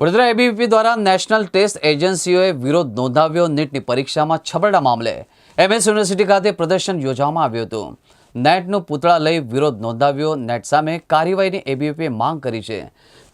Vadodara ABVP દ્વારા national test એજન્સીઓએ વિરોધ નોંધાવ્યો નીટની પરીક્ષામાં છબરડા મામલે. એમએસ યુનિવર્સિટી ખાતે પ્રદર્શન યોજવામાં આવ્યું હતું. નેટનું પૂતળા લઈ વિરોધ નોંધાવ્યો. નેટ સામે કાર્યવાહીની એબીવીપીએ માંગ કરી છે.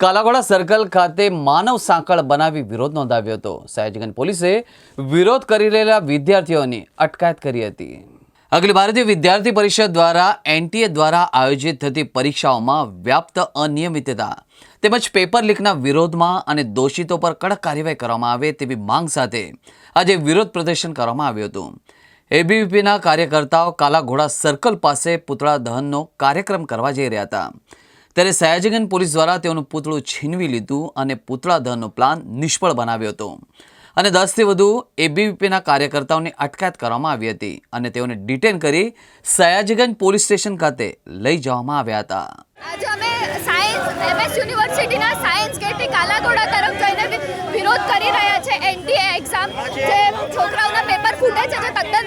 કાલાઘોડા સર્કલ ખાતે માનવ સાંકળ બનાવી વિરોધ નોંધાવ્યો હતો. સયાજીગંજ પોલીસે વિરોધ કરી રહેલા વિદ્યાર્થીઓની અટકાયત કરી હતી. અખિલ ભારતીય વિદ્યાર્થી પરિષદ દ્વારા એનટીએ દ્વારા આયોજિત થતી પરીક્ષાઓમાં વ્યાપ્ત અનિયમિતતા તેમજ પેપર લીકના વિરોધમાં અને દોષિતો પર કડક કાર્યવાહી કરવામાં આવે તેવી માંગ સાથે આજે વિરોધ પ્રદર્શન કરવામાં આવ્યું હતું. એબીવીપીના કાર્યકર્તાઓ કાલાઘોડા સર્કલ પાસે પૂતળા દહનનો કાર્યક્રમ કરવા જઈ રહ્યા હતા. ત્યારે સયાજીગંજ પોલીસ દ્વારા તેઓનું પૂતળું છીનવી લીધું અને પૂતળા દહનનો પ્લાન નિષ્ફળ બનાવ્યો હતો. અને દસથી વધુ એબીવીપીના કાર્યકર્તાઓની અટકાયત કરવામાં આવી હતી અને તેઓને ડિટેન કરી સયાજીગંજ પોલીસ સ્ટેશન ખાતે લઈ જવામાં આવ્યા હતા. વિરોધ કરી રહ્યા છે એનટીએ એક્ઝામ જે છોકરાઓના પેપર ફૂટે છે, જે તદ્દન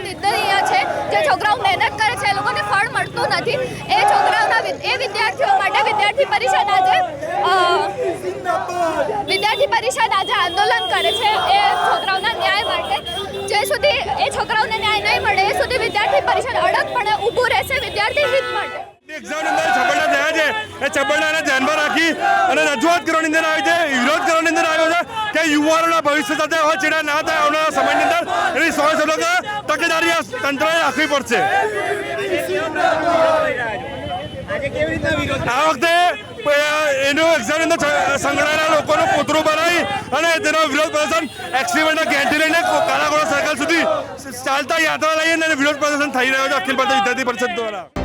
મહેનત કરે છે, એ લોકોને ફળ મળતું નથી. એ છોકરાઓના એ વિદ્યાર્થીઓ માટે વિદ્યાર્થી પરિષદ પરિષદ આજે આંદોલન કરે છે એ છોકરાઓના ન્યાય માટે. જે સુધી એ છોકરાઓને ન્યાય નહીં મળે એ સુધી વિદ્યાર્થી પરિષદ અડગપણે ઊભું રહેશે વિદ્યાર્થી હિત માટે. એક્ઝામની અંદર છબરડા થયા છે. એ છબરડાને ધ્યાનમાં રાખી અને રજૂઆત કરવાની અંદર આવી છે વિરોધ કરવાની અંદર આવ્યો છે કે યુવાનોના ભવિષ્ય સાથે હવે ના થાય આવનારા સમયની અંદર. એની સો સો ટકા તકેદારી તંત્રએ રાખવી પડશે. આ વખતે એનું એક્ઝામની અંદર સંકળાયેલા લોકોનું પૂતળું બનાવી અને તેનો વિરોધ પ્રદર્શન એક્સિડન્ટના ગેંટી લઈને કાલાઘોડા સર્કલ સુધી ચાલતા યાત્રા લઈને વિરોધ પ્રદર્શન થઈ રહ્યો છે. અખિલ ભારતીય વિદ્યાર્થી પરિષદ દ્વારા.